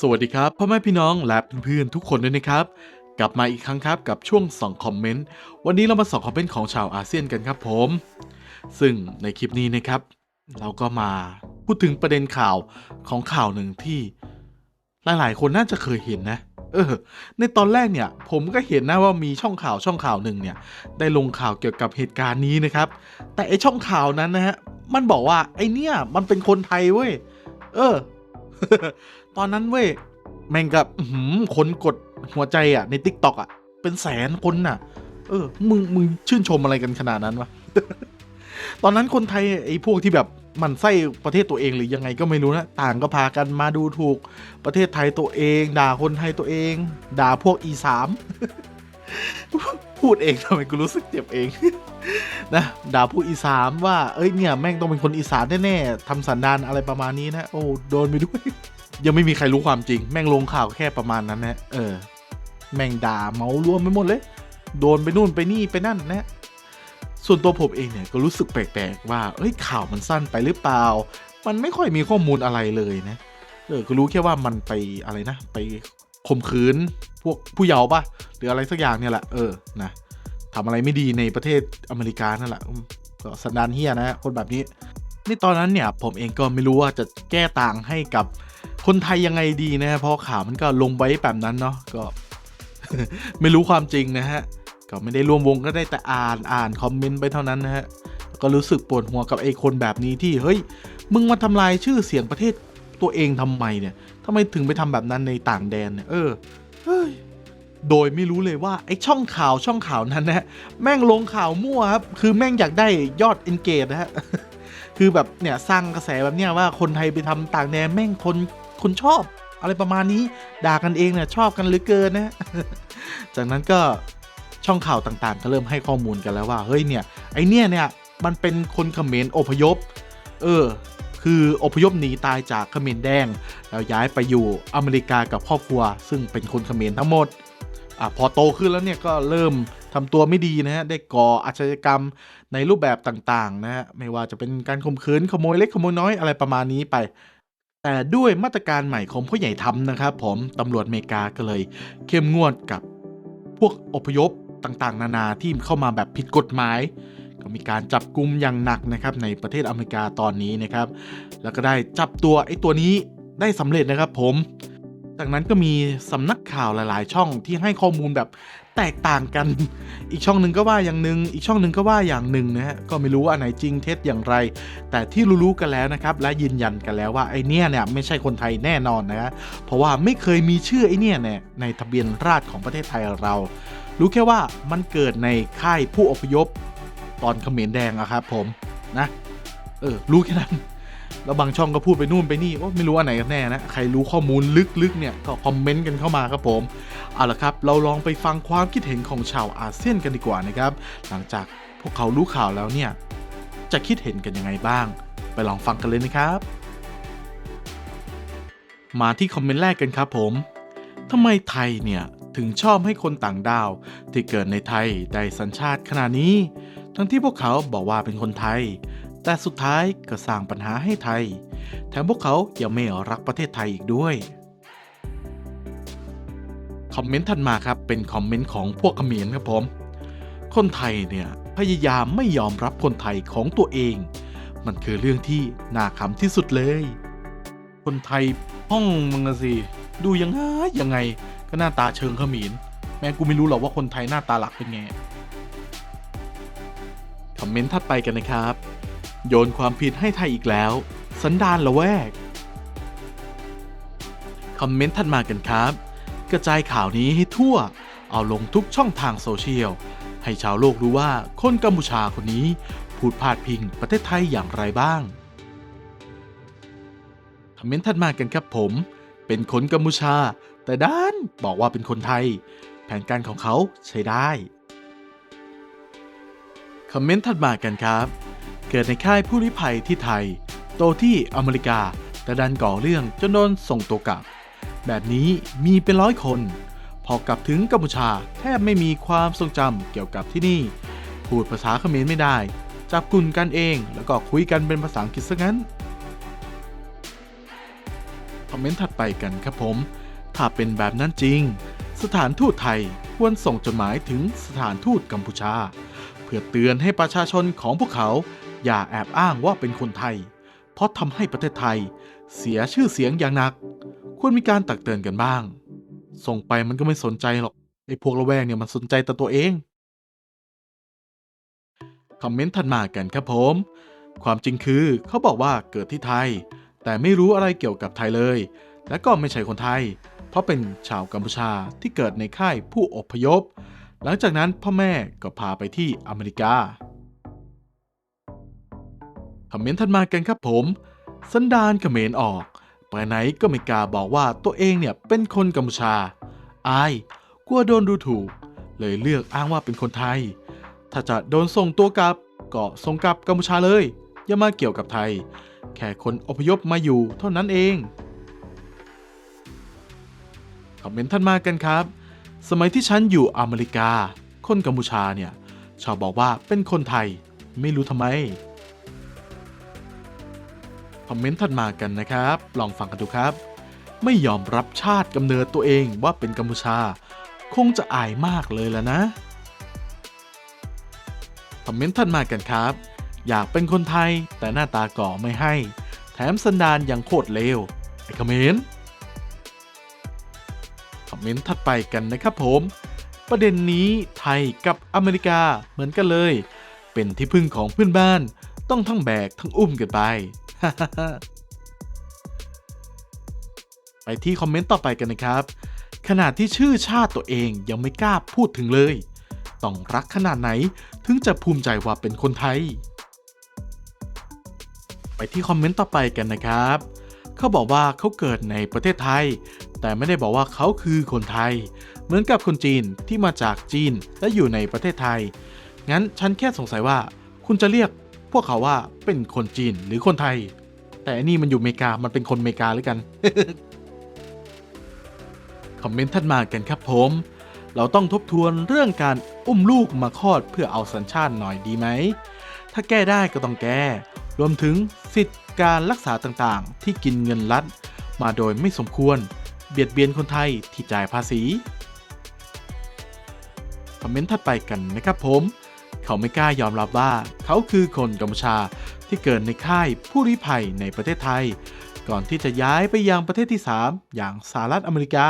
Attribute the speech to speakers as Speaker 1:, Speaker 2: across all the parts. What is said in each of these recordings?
Speaker 1: สวัสดีครับพ่อแม่พี่น้องและเพื่อนๆทุกคนด้วยนะครับ กลับมาอีกครั้งครับกับช่วงส่องคอมเมนต์วันนี้เรามาส่องคอมเมนต์ของชาวอาเซียนกันครับผม ซึ่งในคลิปนี้นะครับ เราก็มาพูดถึงประเด็นข่าวของข่าวหนึ่งที่ หลายๆ คนน่าจะเคยเห็นนะ เออ ในตอนแรกเนี่ย ผมก็เห็นนะว่ามีช่องข่าวช่องข่าวหนึ่งเนี่ย ได้ลงข่าวเกี่ยวกับเหตุการณ์นี้นะครับ แต่ไอช่องข่าวนั้นนะฮะมันบอกว่าไอเนี่ยมันเป็นคนไทยเว้ยเออ ตอนนั้นเว้ยแม่งกับคนกดหัวใจอะ ในทิกต็อกอะ เป็นแสนคนน่ะ เออ มึงมึงชื่นชมอะไรกันขนาดนั้นวะตอนนั้นคนไทยไอ้พวกที่แบบมันไส้ประเทศตัวเองหรือยังไงก็ไม่รู้นะ ต่างก็พากันมาดูถูกประเทศไทยตัวเอง ด่าคนไทยตัวเอง ด่าพวกอีสาม พูดเองทำไมกูรู้สึกเจ็บเอง นะด่าผู้อีสานว่าเอ้ยเนี่ยแม่งต้องเป็นคนอีสานแน่ๆทำสันดานอะไรประมาณนี้นะ โอ้โดนไปด้วย ยังไม่มีใครรู้ความจริง แม่งลงข่าวแค่ประมาณนั้นนะเออ แม่งด่าเมารวมไปหมดเลย โดนไปนู่นไปนี่ไปนั่นนะส่วนตัวผมเองเนี่ยก็รู้สึกแปลกๆว่า เอ้ยข่าวมันสั้นไปหรือเปล่า มันไม่ค่อยมีข้อมูลอะไรเลยนะ เออก็รู้แค่ว่ามันไปอะไรนะ ไป ข่มขืนพวกผู้เยาว์ป่ะหรืออะไรสักอย่างเนี่ยแหละเออนะทำอะไรไม่ดีในประเทศอเมริกานั่นแหละก็สันดานเฮียนะคนแบบนี้นี่ตอนนั้นเนี่ยผมเองก็ไม่รู้ว่าจะแก้ต่างให้กับคนไทยยังไงดีนะฮะเพราะข่าวมันก็ลงไว้แบบนั้นเนาะก็ ไม่รู้ความจริงนะฮะก็ไม่ได้ร่วมวงก็ได้แต่อ่านอ่านคอมเมนต์ไปเท่านั้นนะฮะก็รู้สึกปวดหัวกับไอ้คนแบบนี้ที่เฮ้ยมึงมาทำลายชื่อเสียงประเทศ ตัวเองทำไมเนี่ยทำไมถึงไปทำแบบนั้นในต่างแดนเนี่ยเออเฮ้ยโดยไม่รู้เลยว่าไอ้ช่องข่าวช่องข่าวนั้นนะแม่งลงข่าวมั่วครับคือแม่งอยากได้ยอด engage นะฮะคือแบบเนี่ยสร้างกระแสแบบเนี้ยว่าคนไทยไปทำต่างแดนแม่งคนคนชอบ อะไรประมาณนี้ด่ากันเองเนี่ยชอบกันเหลือเกินนะจากนั้นก็ช่องข่าวต่างๆ ก็เริ่มให้ข้อมูลกันแล้วว่าเฮ้ยเนี่ยไอเนี่ยเนี่ยมันเป็นคนเขมรอพยพ เออ คืออพยพหนีตายจากเขมรแดง แล้วย้ายไปอยู่อเมริกากับครอบครัว ซึ่งเป็นคนเขมรทั้งหมดอะพอโตขึ้นแล้วเนี่ยก็เริ่มทำตัวไม่ดีนะฮะ ได้ก่ออาชญากรรมในรูปแบบต่างๆนะฮะ ไม่ว่าจะเป็นการข่มขืนขโมยเล็กขโมยน้อยอะไรประมาณนี้ไป แต่ด้วยมาตรการใหม่ของผู้ใหญ่ทำนะครับผมตำรวจอเมริกาก็เลย เข้มงวดกับพวกอพยพต่างๆ นานาที่เข้ามาแบบผิดกฎหมาย ก็มีการจับกลุ่มอย่างหนักนะครับในประเทศอเมริกาตอนนี้นะครับ แล้วก็ได้จับตัวไอ้ตัวนี้ได้สำเร็จนะครับผม จากนั้นก็มีสำนักข่าวหลาย ๆ ช่องที่ให้ข้อมูลแบบแตกต่างกัน อีกช่องหนึ่งก็ว่าอย่างหนึ่งอีกช่องหนึ่งก็ว่าอย่างหนึ่งนะฮะ ก็ไม่รู้ว่าอันไหนจริงเท็จอย่างไร แต่ที่รู้ๆกันแล้วนะครับ และยืนยันกันแล้วว่าไอเนี่ยเนี่ยไม่ใช่คนไทยแน่นอนนะฮะเพราะว่าไม่เคยมีชื่อไอเนี่ยเนี่ยในทะเบียนราษฎรของประเทศไทยเรา รู้แค่ว่ามันเกิดในค่ายผู้อพยพ ตอนเขมรแดงอะครับผมนะเออรู้แค่นั้นแล้วบางช่องก็พูดไปนู่นไปนี่โอ้ไม่รู้อันไหนกันแน่นะ ใครรู้ข้อมูลลึกๆเนี่ยก็คอมเมนต์กันเข้ามาครับผม เอาละครับ เราลองไปฟังความคิดเห็นของชาวอาเซียนกันดีกว่านะครับ หลังจากพวกเขารู้ข่าวแล้วเนี่ย จะคิดเห็นกันยังไงบ้าง ไปลองฟังกันเลยนะครับ มาที่คอมเมนต์แรกกันครับผมทำไมไทยเนี่ยถึงชอบให้คนต่างดาว ที่เกิดในไทยได้สัญชาติขนาดนี้ ทั้งที่พวกเขาบอกว่าเป็นคนไทย แต่สุดท้ายก็สร้างปัญหาให้ไทย แถมพวกเขายังไม่รักประเทศไทยอีกด้วยคอมเมนต์ถัดมาครับเป็นคอมเมนต์ของพวกเขมรครับผม คนไทยเนี่ยพยายามไม่ยอมรับคนไทยของตัวเอง มันคือเรื่องที่น่าขำที่สุดเลย คนไทยห้องมึงสิดูยังไงยังไงก็หน้าตาเชิงเขมรแม้กูไม่รู้หรอกว่าคนไทยหน้าตาหลักเป็นไง คอมเมนต์ถัดไปกันนะครับ โยนความผิดให้ไทยอีกแล้ว สันดานละแวก คอมเมนต์ถัดมากันครับ กระจายข่าวนี้ให้ทั่ว เอาลงทุกช่องทางโซเชียล ให้ชาวโลกรู้ว่าคนกัมพูชาคนนี้ พูดพาดพิงประเทศไทยอย่างไรบ้าง คอมเมนต์ถัดมากันครับผม เป็นคนกัมพูชา แต่ด้านบอกว่าเป็นคนไทย แผนการของเขาใช้ได้ คอมเมนต์ถัดมากันครับ เกิดในค่ายผู้ลี้ภัยที่ไทย โตที่อเมริกา แต่ดันก่อเรื่องจนโดนส่งตัวกลับ แบบนี้มีเป็นร้อยคน พอกลับถึงกัมพูชาแทบไม่มีความทรงจำเกี่ยวกับที่นี่ พูดภาษาเขมรไม่ได้ จับกลุ่มกันเองแล้วก็คุยกันเป็นภาษาอังกฤษซะงั้นคอมเมนต์ถัดไปกันครับผม ถ้าเป็นแบบนั้นจริง สถานทูตไทยควรส่งจดหมายถึงสถานทูตกัมพูชา เพื่อเตือนให้ประชาชนของพวกเขา อย่าแอบอ้างว่าเป็นคนไทย เพราะทำให้ประเทศไทย เสียชื่อเสียงอย่างหนัก ควรมีการตักเตือนกันบ้าง ส่งไปมันก็ไม่สนใจหรอกไอ้พวกระแวงเนี่ยมันสนใจแต่ตัวเองคอมเมนต์ถัดมากันครับผม ความจริงคือเขาบอกว่าเกิดที่ไทย แต่ไม่รู้อะไรเกี่ยวกับไทยเลย และก็ไม่ใช่คนไทย เพราะเป็นชาวกัมพูชาที่เกิดในค่ายผู้อพยพ หลังจากนั้นพ่อแม่ก็พาไปที่อเมริกาคอมเมนต์ถัดมากันครับผม สันดานเขมรออกไปไหนก็ไม่กล้าบอกว่าตัวเองเนี่ยเป็นคนกัมพูชา อาย กลัวโดนดูถูก เลยเลือกอ้างว่าเป็นคนไทย ถ้าจะโดนส่งตัวกลับก็ส่งกลับกัมพูชาเลย อย่ามาเกี่ยวกับไทย แค่คนอพยพมาอยู่เท่านั้นเองคอมเมนต์ท่านมากันครับ สมัยที่ฉันอยู่อเมริกา คนกัมพูชาเนี่ยชอบบอกว่าเป็นคนไทยไม่รู้ทำไม คอมเมนต์ถัดมากันนะครับ ลองฟังกันดูครับ ไม่ยอมรับชาติกำเนิดตัวเองว่าเป็นกัมพูชา คงจะอายมากเลยแล้วนะ คอมเมนต์ถัดมากันครับ อยากเป็นคนไทยแต่หน้าตาก่อไม่ให้ แถมสันดานยังโคตรเลวไอ้คอมเมนต์ อมเมนต์ถัดไปกันนะครับผม ประเด็นนี้ไทยกับอเมริกาเหมือนกันเลย เป็นที่พึ่งของเพื่อนบ้าน ต้องทั้งแบกทั้งอุ้มกันไป ไปที่คอมเมนต์ต่อไปกันนะครับ ขนาดที่ชื่อชาติตัวเองยังไม่กล้าพูดถึงเลย ต้องรักขนาดไหนถึงจะภูมิใจว่าเป็นคนไทย ไปที่คอมเมนต์ต่อไปกันนะครับเขาบอกว่าเขาเกิดในประเทศไทย แต่ไม่ได้บอกว่าเขาคือคนไทย เหมือนกับคนจีนที่มาจากจีนและอยู่ในประเทศไทย งั้นฉันแค่สงสัยว่า คุณจะเรียกพวกเขาว่าเป็นคนจีนหรือคนไทย แต่อันนี่มันอยู่เมกา มันเป็นคนเมกาหรือกัน คอมเมนต์ถัดมากันครับผม เราต้องทบทวนเรื่องการอุ้มลูกมาคลอดเพื่อเอาสัญชาติหน่อยดีไหม ถ้าแก้ได้ก็ต้องแก้ รวมถึงสิทธิการรักษาต่างๆ ที่กินเงินรัฐมาโดยไม่สมควร เบียดเบียนคนไทยที่จ่ายภาษี คอมเมนต์ถัดไปกันนะครับผม เขาไม่กล้ายอมรับว่า เขาคือคนกัมพูชาที่เกิดในค่ายผู้ลี้ภัยในประเทศไทย ก่อนที่จะย้ายไปยังประเทศที่ 3 อย่างสหรัฐอเมริกา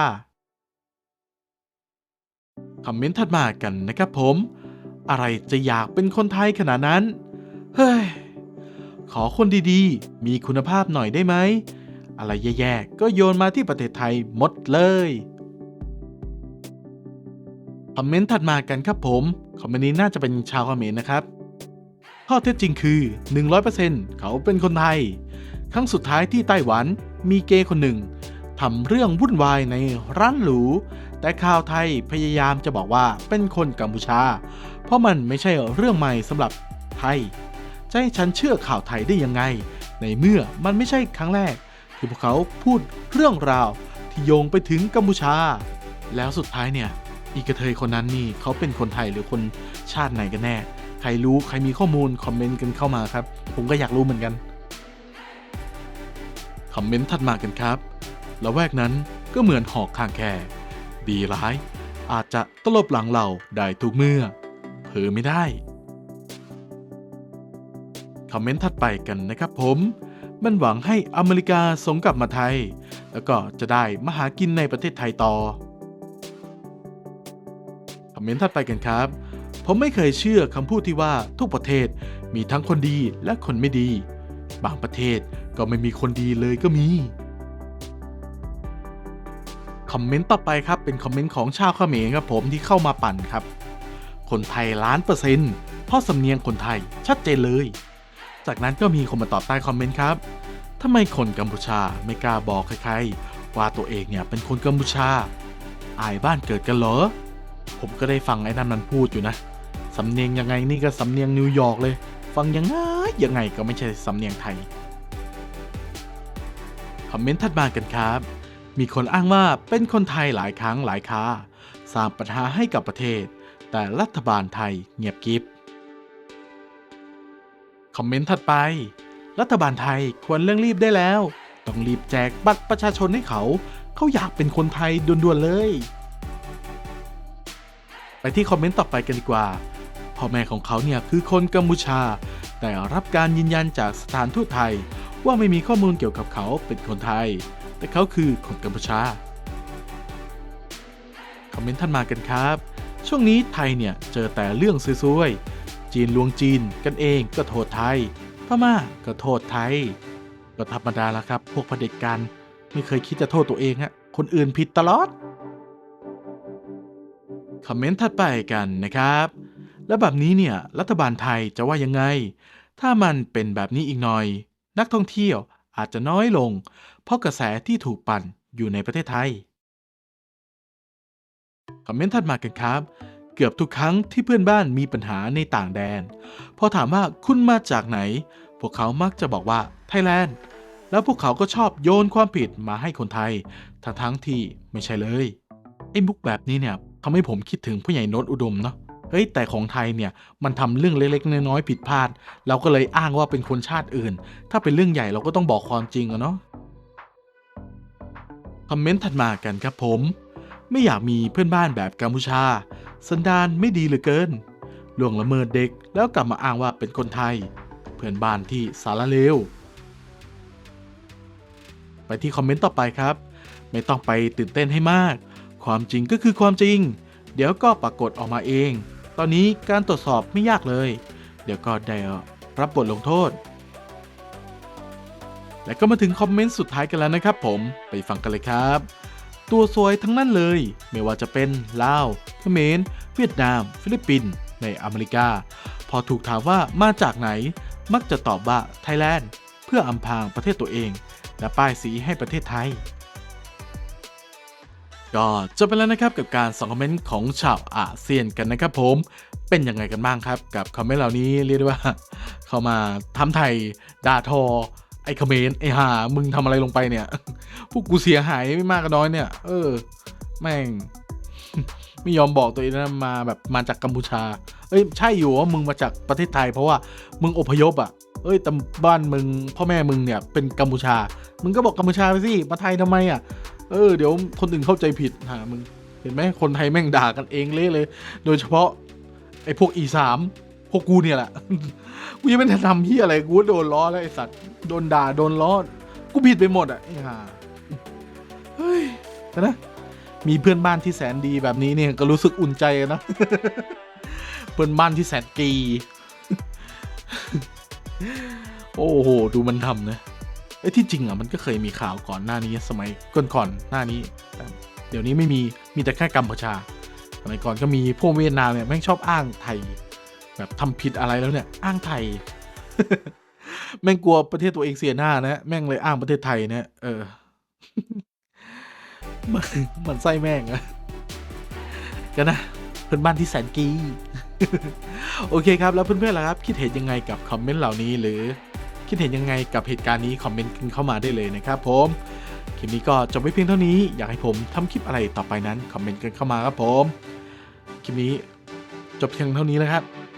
Speaker 1: คอมเมนต์ถัดมากันนะครับผม อะไรจะอยากเป็นคนไทยขนาดนั้น เฮ้ย ขอคนดีๆ มีคุณภาพหน่อยได้ไหม อะไรแย่ๆ ก็โยนมาที่ประเทศไทยหมดเลยคอมเมนต์ถัดมากันครับผม คอมเมนต์นี้น่าจะเป็นชาวเขมรนะครับ ข้อเท็จจริงคือ 100%เขาเป็นคนไทย ครั้งสุดท้ายที่ไต้หวันมีเกย์คนหนึ่งทำเรื่องวุ่นวายในร้านหรู แต่ข่าวไทยพยายามจะบอกว่าเป็นคนกัมพูชา เพราะมันไม่ใช่เรื่องใหม่สำหรับไทยจะให้ฉันเชื่อข่าวไทยได้ยังไง ในเมื่อมันไม่ใช่ครั้งแรก ที่พวกเขาพูดเรื่องราวที่โยงไปถึงกัมพูชา แล้วสุดท้ายเนี่ย อีกระเทยคนนั้นนี่เขาเป็นคนไทยหรือคนชาติไหนกันแน่ ใครรู้ใครมีข้อมูลคอมเมนต์กันเข้ามาครับ ผมก็อยากรู้เหมือนกัน คอมเมนต์ถัดมากันครับละแวกนั้นก็เหมือนหอกข้างแคดีร้าย อาจจะตลบหลังเราได้ทุกเมื่อเผลอไม่ได้ คอมเมนต์ถัดไปกันนะครับผม มันหวังให้อเมริกาส่งกลับมาไทย แล้วก็จะได้มาหากินในประเทศไทยต่อ คอมเมนต์ถัดไปกันครับ ผมไม่เคยเชื่อคำพูดที่ว่าทุกประเทศมีทั้งคนดีและคนไม่ดี บางประเทศก็ไม่มีคนดีเลยก็มี คอมเมนต์ต่อไปครับเป็นคอมเมนต์ของชาวเขมรครับผมที่เข้ามาปั่นครับ คนไทยล้านเปอร์เซ็นต์เพราะสำเนียงคนไทยชัดเจนเลย จากนั้นก็มีคนมาตอบใต้คอมเมนต์ครับทำไมคนกัมพูชาไม่กล้าบอกใครๆ ว่าตัวเองเนี่ยเป็นคนกัมพูชา อายบ้านเกิดกันเหรอ ผมก็ได้ฟังไอ้นั่นมันพูดอยู่นะ สำเนียงยังไงนี่ก็สำเนียงนิวยอร์กเลย ฟังยังไงยังไงก็ไม่ใช่สำเนียงไทย คอมเมนต์ถัดมากันครับ มีคนอ้างว่าเป็นคนไทยหลายครั้งหลายคาสร้างปัญหาให้กับประเทศ แต่รัฐบาลไทยเงียบกิบ คอมเมนต์ถัดไป รัฐบาลไทยควรเร่งรีบได้แล้ว ต้องรีบแจกบัตรประชาชนให้เขา เขาอยากเป็นคนไทยด่วนๆเลย ไปที่คอมเมนต์ต่อไปกันดีกว่าพ่อแม่ของเขาเนี่ยคือคนกัมพูชา แต่รับการยืนยันจากสถานทูตไทย ว่าไม่มีข้อมูลเกี่ยวกับเขาเป็นคนไทย แต่เขาคือคนกัมพูชาคอมเมนต์ท่านมากันครับ ช่วงนี้ไทยเนี่ยเจอแต่เรื่องซวยๆ จีนลวงจีนกันเองก็โทษไทยพม่าก็โทษไทย ก็ธรรมดาละครับ พวกเผด็จการไม่เคยคิดจะโทษตัวเองฮะคนอื่นผิดตลอด คอมเมนต์ถัดไปกันนะครับ แล้วแบบนี้เนี่ยรัฐบาลไทยจะว่ายังไง ถ้ามันเป็นแบบนี้อีกหน่อย นักท่องเที่ยวอาจจะน้อยลง เพราะกระแสที่ถูกปั่นอยู่ในประเทศไทย คอมเมนต์ถัดมากันครับ เกือบทุกครั้งที่เพื่อนบ้านมีปัญหาในต่างแดน พอถามว่าคุณมาจากไหน พวกเขามักจะบอกว่าไทยแลนด์ แล้วพวกเขาก็ชอบโยนความผิดมาให้คนไทย ทั้งทั้งที่ไม่ใช่เลย ไอ้มุกแบบนี้เนี่ยทำให้ผมคิดถึงผู้ใหญ่โน้ตอุดมเนาะ เฮ้ยแต่ของไทยเนี่ยมันทำเรื่องเล็กๆน้อยๆผิดพลาด เราก็เลยอ้างว่าเป็นคนชาติอื่น ถ้าเป็นเรื่องใหญ่เราก็ต้องบอกความจริงอะเนาะ คอมเมนต์ถัดมากันครับผม ไม่อยากมีเพื่อนบ้านแบบกัมพูชา สันดานไม่ดีเหลือเกินล่วงละเมิดเด็กแล้วกลับมาอ้างว่าเป็นคนไทย เพื่อนบ้านที่สารเลว ไปที่คอมเมนต์ต่อไปครับ ไม่ต้องไปตื่นเต้นให้มาก ความจริงก็คือความจริง เดี๋ยวก็ปรากฏออกมาเอง ตอนนี้การตรวจสอบไม่ยากเลย เดี๋ยวก็ได้รับบทลงโทษ และก็มาถึงคอมเมนต์สุดท้ายกันแล้วนะครับผม ไปฟังกันเลยครับ ตัวสวยทั้งนั้นเลย ไม่ว่าจะเป็นลาวเขมรเวียดนาม ฟิลิปปินส์ในอเมริกา พอถูกถามว่ามาจากไหน มักจะตอบว่าไทยแลนด์เพื่ออำพรางประเทศตัวเอง และป้ายสีให้ประเทศไทย ก็จบไปแล้วนะครับกับการส่องคอมเมนต์ของชาวอาเซียนกันนะครับผมเป็นยังไงกันบ้างครับ กับคอมเมนต์เหล่านี้เรียกได้ว่า เข้ามาทำไทยด่าทอ ไอ้เขมรไอ้ห่ามึงทำอะไรลงไปเนี่ย พวกกูเสียหายไม่มากก็น้อยเนี่ย เออ แม่ง ไม่ยอมบอกตัวเองนะมาแบบมาจากกัมพูชา เอ้ยใช่อยู่ว่ามึงมาจากประเทศไทย เพราะว่ามึงอพยพอะ เอ้ยแต่บ้านมึงพ่อแม่มึงเนี่ย เป็นกัมพูชา มึงก็บอกกัมพูชาไปสิมาไทยทำไมอะ เออเดี๋ยวคนอื่นเข้าใจผิดหามึงเห็นไหมคนไทยแม่งด่ากันเองเละเลย โดยเฉพาะไอ้พวกอีสาม พวกกูเนี่ยแหละ กูยังไม่ได้ทำที่อะไร กูโดนล้อแล้วไอ้สัตว์ โดนด่า โดนล้อ กูผิดไปหมดอะไอ้ห่าเฮ้ยแต่นะ มีเพื่อนบ้านที่แสนดีแบบนี้เนี่ยก็รู้สึกอุ่นใจนะ เพื่อนบ้านที่แสนกี โอ้โห ดูมันทำนะไอ้ที่จริงอะมันก็เคยมีข่าวก่อนหน้านี้สมัยก่อนๆหน้านี้แต่เดี๋ยวนี้ไม่มีมีแต่แค่กัมพูชาสมัยก่อนก็มีพวกเวียดนามเนี่ยแม่งชอบอ้างไทย แบบทำผิดอะไรแล้วเนี่ย อ้างไทย แม่งกลัวประเทศตัวเองเสียหน้านะแม่งเลยอ้างประเทศไทยเนี่ยเออมันมันไส้แม่งอะกันนะเพื่อนบ้านที่แสนกี โอเคครับ แล้วเพื่อนๆล่ะครับ คิดเห็นยังไงกับคอมเมนต์เหล่านี้ หรือคิดเห็นยังไงกับเหตุการณ์นี้ คอมเมนต์กันเข้ามาได้เลยนะครับผม คลิปนี้ก็จบไว้เพียงเท่านี้ อยากให้ผมทำคลิปอะไรต่อไปนั้น คอมเมนต์กันเข้ามาครับผม คลิปนี้จบเพียงเท่านี้แล้วครับ